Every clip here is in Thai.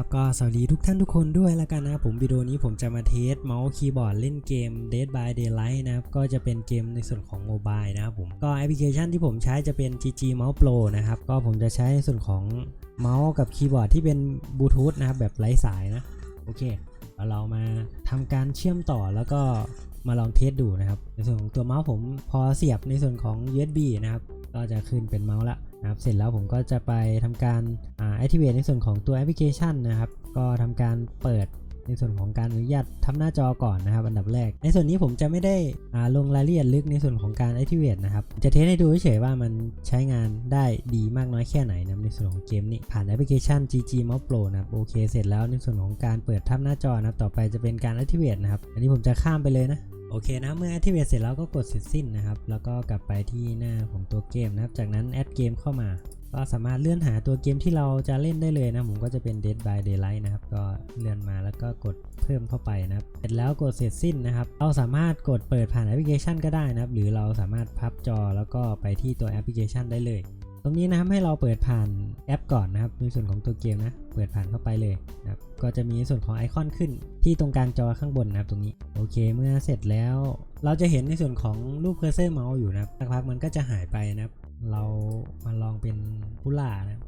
ครับก็สวัสดีทุกท่านทุกคนด้วยแล้วกันนะผมวิดีโอนี้ผมจะมาเทสเมาส์คีย์บอร์ดเล่นเกม Dead by Daylight นะครับก็จะเป็นเกมในส่วนของโมบายนะครับผมก็แอปพลิเคชันที่ผมใช้จะเป็น GG Mouse Pro นะครับก็ผมจะใช้ในส่วนของเมาส์กับคีย์บอร์ดที่เป็นบลูทูธนะครับแบบไร้สายนะโอเคเรามาทำการเชื่อมต่อแล้วก็มาลองเทสดูนะครับในส่วนของตัวเมาส์ผมพอเสียบในส่วนของ USB นะครับก็จะขึ้นเป็นเมาส์ละนะครับเสร็จแล้วผมก็จะไปทำการอ่า activate ในส่วนของตัวแอปพลิเคชันนะครับ ก็ทำการเปิดในส่วนของการอนุญาตทำหน้าจอก่อนนะครับ อันดับแรก ในส่วนนี้ผมจะไม่ได้ลงรายละเอียดลึกในส่วนของการ activate นะครับ จะเทสให้ดูเฉยๆว่ามันใช้งานได้ดีมากน้อยแค่ไหนนะในส่วนของเกมนี้ ผ่านแอปพลิเคชัน GG Mouse Pro นะครับโอเคเสร็จแล้วในส่วนของการเปิดทับหน้าจอนะครับต่อไปจะเป็นการ activate นะครับ อันนี้ผมจะข้ามไปเลยนะโอเคนะเมื่อ activate เสร็จแล้วก็กดเสร็จสิ้นนะครับ แล้วก็กลับไปที่หน้าของตัวเกมนะครับ จากนั้นแอดเกมเข้ามา ก็สามารถเลื่อนหาตัวเกมที่เราจะเล่นได้เลยนะผมก็จะเป็น Dead by Daylight นะครับ ก็เลื่อนมาแล้วก็กดเพิ่มเข้าไปนะครับ เสร็จแล้วกดเสร็จสิ้นนะครับ เราสามารถกดเปิดผ่านแอปพลิเคชันก็ได้นะครับ หรือเราสามารถพับจอแล้วก็ไปที่ตัวแอปพลิเคชันได้เลย ตรงนี้นะครับให้เราเปิดผ่านแอปก่อนนะครับ ในส่วนของตัวเกมนะ เปิดผ่านเข้าไปเลยนะครับ ก็จะมีส่วนของไอคอนขึ้นที่ตรงกลางจอข้างบนนะครับตรงนี้ โอเค เมื่อเสร็จแล้ว เราจะเห็นในส่วนของรูปเคอร์เซอร์เมาส์อยู่นะครับสักพักมันก็จะหายไปนะครับ เรามาลองเป็นผู้ล่านะครับ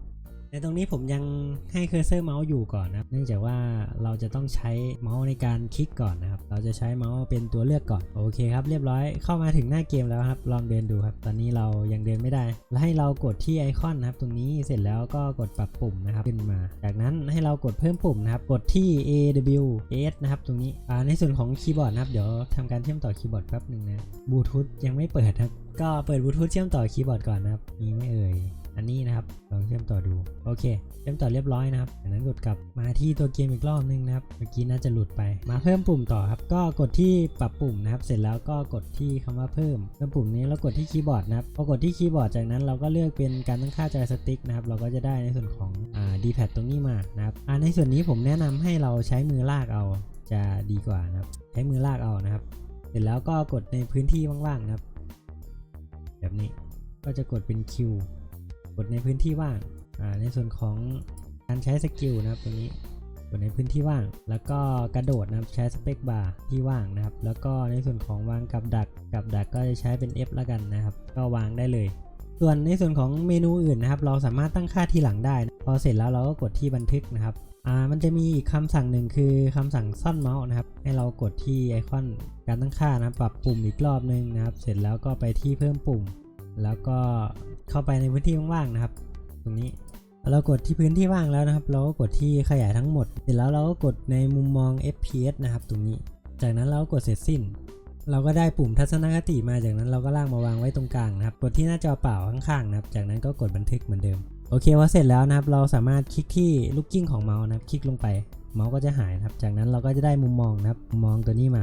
ในตรงนี้ผมยังให้เคอร์เซอร์เมาส์อยู่ก่อนนะเนื่องจากว่าเราจะต้องใช้เมาส์ในการคลิกก่อนนะครับ เราจะใช้เมาส์เป็นตัวเลือกก่อน โอเคครับ เรียบร้อย เข้ามาถึงหน้าเกมแล้วครับ ลองเดินดูครับ ตอนนี้เรายังเดินไม่ได้ แล้วให้เรากดที่ไอคอนนะครับ ตรงนี้เสร็จแล้วก็กดปรับปุ่มนะครับขึ้นมา จากนั้นให้เรากดเพิ่มปุ่มนะครับ กดที่ A W S นะครับ ตรงนี้อ่าในส่วนของคีย์บอร์ดนะครับ เดี๋ยวทำการเชื่อมต่อคีย์บอร์ดแป๊บหนึ่งนะ บลูทูธยังไม่เปิดครับ ก็เปิดบลูทูธเชื่อมต่อคีย์บอร์ดก่อนนะครับ มีไม่เอ่ย อันนี้นะครับลองเชื่อมต่อดูโอเค เชื่อมต่อเรียบร้อยนะครับจากนั้นกดกลับมาที่ตัวเกมอีกรอบนึงนะครับเมื่อกี้น่าจะหลุดไป มาเพิ่มปุ่มต่อครับก็กดที่ปรับปุ่มนะครับ เสร็จแล้วก็กดที่คำว่าเพิ่มเพิ่มปุ่มนี้แล้วกดที่คีย์บอร์ดนะครับพอกดที่คีย์บอร์ดจากนั้นเราก็เลือกเป็นการตั้งค่าจอยสติ๊กนะครับเราก็จะได้ในส่วนของอ่า D-pad ตรงนี้มานะครับอ่าในส่วนนี้ผมแนะนำให้เราใช้มือลากเอาจะดีกว่านะครับ ใช้มือลากเอานะครับ เสร็จแล้วก็กดในพื้นที่ว่างๆนะครับ แบบนี้ก็จะกดเป็น Q ดในพื้นที่ว่างในส่วนของการใช้สกิลนะครับตรงนี้กดในพื้นที่ว่าง แล้วก็กระโดดนะครับใช้สเปคบาร์ที่ว่างนะครับ แล้วก็ในส่วนของวางกับดักกับดักก็จะใช้เป็น F แล้วกันนะครับ ก็วางได้เลย ส่วนในส่วนของเมนูอื่นนะครับ เราสามารถตั้งค่าทีหลังได้นะพอเสร็จแล้วเราก็กดที่บันทึกนะครับอ่ามันจะมีอีกคำสั่งหนึ่งคือคำสั่งซ่อนเมาส์นะครับ ให้เรากดที่ไอคอนการตั้งค่านะปรับปุ่มอีกรอบนึงนะครับ เสร็จแล้วก็ไปที่เพิ่มปุ่ม แล้วก็เข้าไปในพื้นที่ว่างๆนะครับ ตรงนี้เรากดที่พื้นที่ว่างแล้วนะครับ เราก็กดที่ขยายทั้งหมด เสร็จแล้วเราก็กดในมุมมอง FPS นะครับ ตรงนี้ จากนั้นเราก็กดเสร็จสิ้น เราก็ได้ปุ่มทัศนคติมาจากนั้นเราก็ลากมาวางไว้ตรงกลางนะครับ กดที่หน้าจอเปล่าข้างๆนะครับ จากนั้นก็กดบันทึกเหมือนเดิม โอเคพอเสร็จแล้วนะครับ เราสามารถคลิกที่ลูกกิ้งของเมาส์นะครับ คลิกลงไป เมาส์ก็จะหายนะครับ จากนั้นเราก็จะได้มุมมองนะครับ มุมมองตัวนี้มา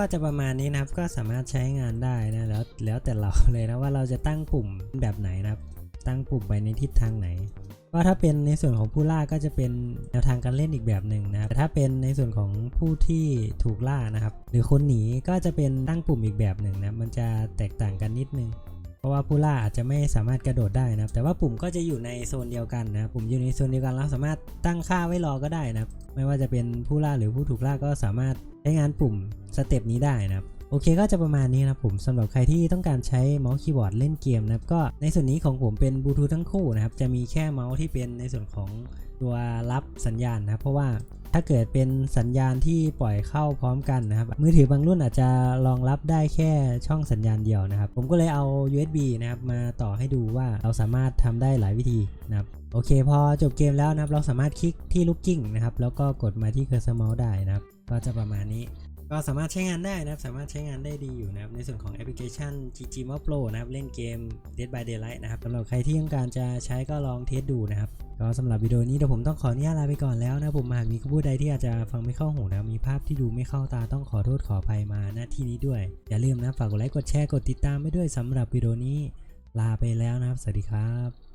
ก็จะประมาณนี้นะครับก็สามารถใช้งานได้นะแล้วแล้วแต่เราเลยนะว่าเราจะตั้งปุ่มแบบไหนนะครับ ตั้งปุ่มไปในทิศทางไหนก็ถ้าเป็นในส่วนของผู้ล่าก็จะเป็นแนวทางการเล่นอีกแบบหนึ่งนะครับแต่ถ้าเป็นในส่วนของผู้ที่ถูกล่านะครับ หรือคนหนีก็จะเป็นตั้งปุ่มอีกแบบหนึ่งนะมันจะแตกต่างกันนิดนึง เพราะว่าผู้ล่าอาจจะไม่สามารถกระโดดได้นะครับ แต่ว่าปุ่มก็จะอยู่ในโซนเดียวกันนะปุ่มอยู่ในโซนเดียวกันเราสามารถตั้งค่าไว้รอก็ได้นะครับ ไม่ว่าจะเป็นผู้ล่าหรือผู้ถูกล่าก็สามารถใช้งานปุ่มสเต็ปนี้ได้นะครับโอเคก็จะประมาณนี้นะครับผมสำหรับใครที่ต้องการใช้เมาส์คีย์บอร์ดเล่นเกมนะครับก็ในส่วนนี้ของผมเป็นบลูทูธทั้งคู่นะครับจะมีแค่เมาส์ที่เป็นในส่วนของตัวรับสัญญาณนะเพราะว่า ถ้าเกิดเป็นสัญญาณที่ปล่อยเข้าพร้อมกันนะครับ มือถือบางรุ่นอาจจะรองรับได้แค่ช่องสัญญาณเดียวนะครับ ผมก็เลยเอา USB นะครับมาต่อให้ดูว่าเราสามารถทำได้หลายวิธีนะครับโอเค พอจบเกมแล้วนะครับ เราสามารถคลิกที่ลูกกิ้งนะครับ แล้วก็กดมาที่เคอร์เซอร์เมาส์ได้นะครับ ก็จะประมาณนี้ ก็สามารถใช้งานได้นะครับ สามารถใช้งานได้ดีอยู่นะครับ ในส่วนของแอปพลิเคชัน GG m o d Pro นะครับ เล่นเกม Dead by Daylight นะครับสำหรับใครที่ต้องการจะใช้ก็ลองเทสดูนะครับ ก็สำหรับวิดีโอนี้เดี๋ยวผมต้องขออนุญาตลาไปก่อนแล้วนะผมหากมีคำพูดใดที่อาจจะฟังไม่เข้าหูนะมีภาพที่ดูไม่เข้าตาต้องขอโทษขออภัยมาณที่นี้ด้วย อย่าลืมนะฝากกดไลค์กดแชร์กดติดตามไปด้วยสำหรับวิดีโอนี้ลาไปแล้วนะครับ สวัสดีครับ